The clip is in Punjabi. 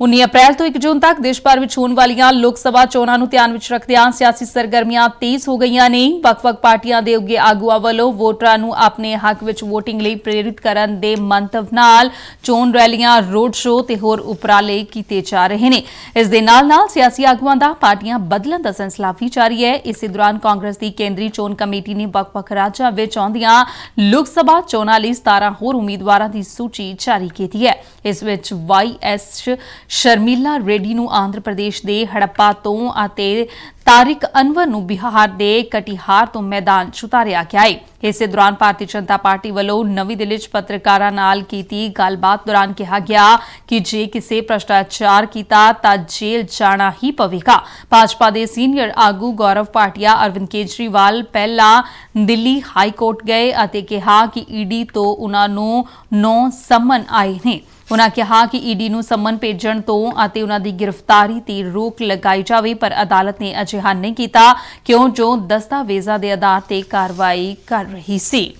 19 ਅਪ੍ਰੈਲ ਤੋਂ 1 ਜੂਨ ਤੱਕ ਦੇਸ਼ ਭਰ ਵਿੱਚ ਹੋਣ ਵਾਲੀਆਂ ਲੋਕ ਸਭਾ ਚੋਣਾਂ ਨੂੰ ਧਿਆਨ ਵਿੱਚ ਰੱਖਦਿਆਂ ਸਿਆਸੀ ਸਰਗਰਮੀਆਂ ਤੇਜ਼ ਹੋ ਗਈਆਂ ਨੇ। ਵੱਖ-ਵੱਖ ਪਾਰਟੀਆਂ ਦੇ ਉੱਗੇ ਆਗੂਆਂ ਵੱਲੋਂ ਵੋਟਰਾਂ ਨੂੰ ਆਪਣੇ ਹੱਕ ਵਿੱਚ VOTING ਲਈ ਪ੍ਰੇਰਿਤ ਕਰਨ ਦੇ ਮੰਤਵ ਨਾਲ ਚੋਣ ਰੈਲੀਆਂ, ਰੋਡ ਸ਼ੋਅ ਤੇ ਹੋਰ ਉਪਰਾਲੇ ਕੀਤੇ ਜਾ ਰਹੇ ਨੇ। ਇਸ ਦੇ ਨਾਲ-ਨਾਲ ਸਿਆਸੀ ਆਗੂਆਂ ਦਾ ਪਾਰਟੀਆਂ ਬਦਲਣ ਦਾ ਸਿਲਸਿਲਾ ਵੀ ਜਾਰੀ ਹੈ। ਇਸੇ ਦੌਰਾਨ ਕਾਂਗਰਸ ਦੀ ਕੇਂਦਰੀ ਚੋਣ ਕਮੇਟੀ ਨੇ ਵੱਖ-ਵੱਖ ਰਾਜਾਂ ਵਿੱਚ ਆਉਂਦੀਆਂ ਲੋਕ ਸਭਾ ਚੋਣਾਂ ਲਈ 17 ਹੋਰ ਉਮੀਦਵਾਰਾਂ ਦੀ ਸੂਚੀ ਜਾਰੀ ਕੀਤੀ ਹੈ। ਇਸ ਵਿੱਚ ਵਾਈ.ਐਸ. ਸ਼ਰਮੀਲਾ ਰੈਡੀ ਨੂੰ ਆਂਧਰ ਪ੍ਰਦੇਸ਼ ਦੇ ਹੜੱਪਾ ਤੋਂ ਅਤੇ ਤਾਰਿਕ ਅਨਵਰ ਨੂੰ ਬਿਹਾਰ ਦੇ ਕਟਿਹਾਰ ਤੋਂ ਮੈਦਾਨ 'ਚ ਉਤਾਰਿਆ ਗਿਆ ਹੈ ਇਸੇ ਦੌਰਾਨ ਭਾਰਤੀ ਜਨਤਾ ਪਾਰਟੀ ਵੱਲੋਂ ਨਵੀਂ ਦਿੱਲੀ 'ਚ ਪੱਤਰਕਾਰਾਂ ਨਾਲ ਕੀਤੀ ਗੱਲਬਾਤ ਦੌਰਾਨ ਕਿਹਾ ਗਿਆ ਕਿ ਜੇ ਕਿਸੇ ਭ੍ਰਸ਼ਟਾਚਾਰ ਕੀਤਾ ਤਾਂ ਜੇਲ੍ਹ ਜਾਣਾ ਹੀ ਪਵੇਗਾ। ਭਾਜਪਾ ਦੇ ਸੀਨੀਅਰ ਆਗੂ ਗੌਰਵ ਪਾਟਿਆ ਅਰਵਿੰਦ ਕੇਜਰੀਵਾਲ ਪਹਿਲਾਂ ਦਿੱਲੀ ਹਾਈ ਕੋਰਟ ਗਏ ਅਤੇ ਕਿਹਾ ਕਿ ਈਡੀ ਤੋਂ ਉਹਨਾਂ ਨੂੰ ਨੌ ਸੰਮਨ ਆਏ ਨੇ। ਉਨ੍ਹਾਂ ਕਿਹਾ ਕਿ ਈਡੀ ਨੂੰ ਸੰਮਨ ਭੇਜਣ ਤੋਂ ਅਤੇ ਉਨ੍ਹਾਂ ਦੀ ਗ੍ਰਿਫਤਾਰੀ ਤੇ ਰੋਕ ਲਗਾਈ ਜਾਵੇ, ਪਰ ਅਦਾਲਤ ਨੇ ਅਜਿਹਾ ਨਹੀਂ ਕੀਤਾ। ਕਿਉਂ? ਜੋ ਦਸਤਾਵੇਜ਼ਾਂ ਦੇ ਆਧਾਰ ਤੇ ਕਾਰਵਾਈ ਕਰ ਰਹੀ ਸੀ।